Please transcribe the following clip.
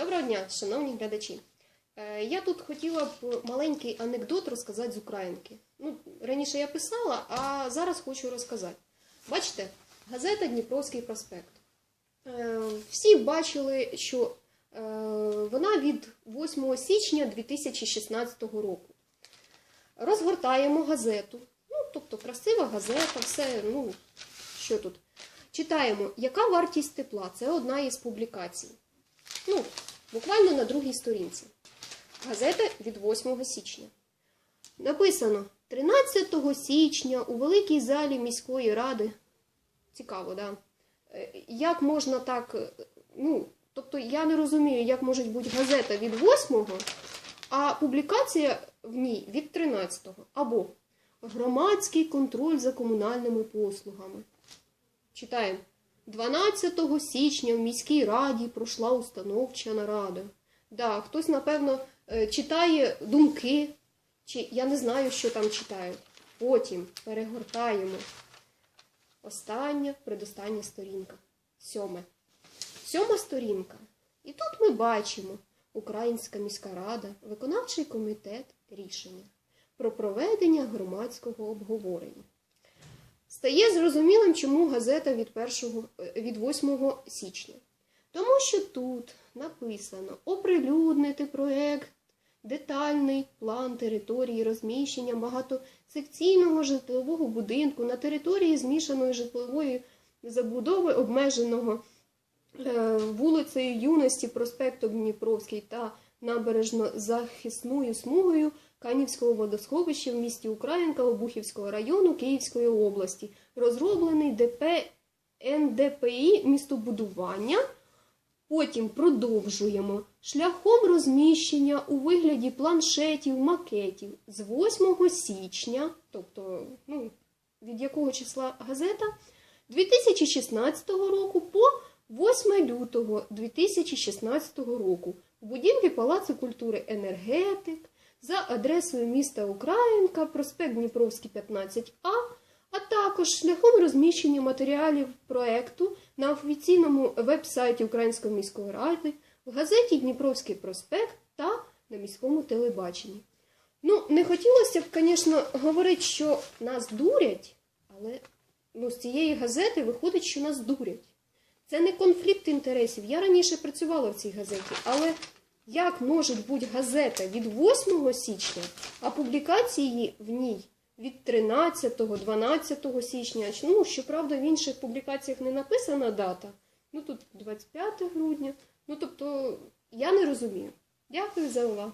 Доброго дня, шановні глядачі. Е, Я тут хотіла б маленький анекдот розказати з Українки. Ну, раніше я писала, а зараз хочу розказати. Бачите, газета Дніпровський проспект. Е, Всі бачили, що е, вона від 8 січня 2016 року. Розгортаємо газету. Ну, тобто красива газета, все, ну, що тут. Читаємо, яка вартість тепла? Це одна із публікацій. Ну, буквально на другій сторінці. Газета від 8 січня. Написано 13 січня у великій залі міської ради. Цікаво, да? Е, Як можна так. е, Ну, тобто я не розумію, як може бути газета від 8, а публікація в ній від 13. Або громадський контроль за комунальними послугами. Читаємо. 12 січня в міській раді пройшла установча нарада. Да, хтось, напевно, е, читає думки, чи я не знаю, що там читають. Потім перегортаємо. Остання, предостання сторінка. Сьоме. Сьома сторінка. І тут ми бачимо Українська міська рада, виконавчий комітет рішення про проведення громадського обговорення. Стає зрозумілим, чому газета від, 1, е, від 8 січня. Тому що тут написано оприлюднити проєкт, детальний план території розміщення багатосекційного житлового будинку на території змішаної житлової забудови обмеженого е, вулицею Юності, проспектом Дніпровський та набережно-захисною смугою Канівського водосховища в місті Українка Обухівського району Київської області, розроблений ДП НДПІ містобудування. Потім продовжуємо. Шляхом розміщення у вигляді планшетів, макетів з 8 січня, тобто ну, від якого числа газета, 2016 року по 8 лютого 2016 року. В будівлі Палацу культури Енергетик за адресою міста Українка, проспект Дніпровський 15А, а також шляхом розміщення матеріалів проекту на офіційному веб-сайті Української міської ради, в газеті Дніпровський проспект та на міському телебаченні. Ну, не хотілося б, звісно, говорити, що нас дурять, але ну, з цієї газети виходить, що нас дурять. Це не конфлікт інтересів. Я раніше працювала в цій газеті, але як може бути газета від 8 січня, а публікації в ній від 13-12 січня? Ну, щоправда, в інших публікаціях не написана дата. Ну тут 25 грудня. Ну тобто, я не розумію. Дякую за увагу.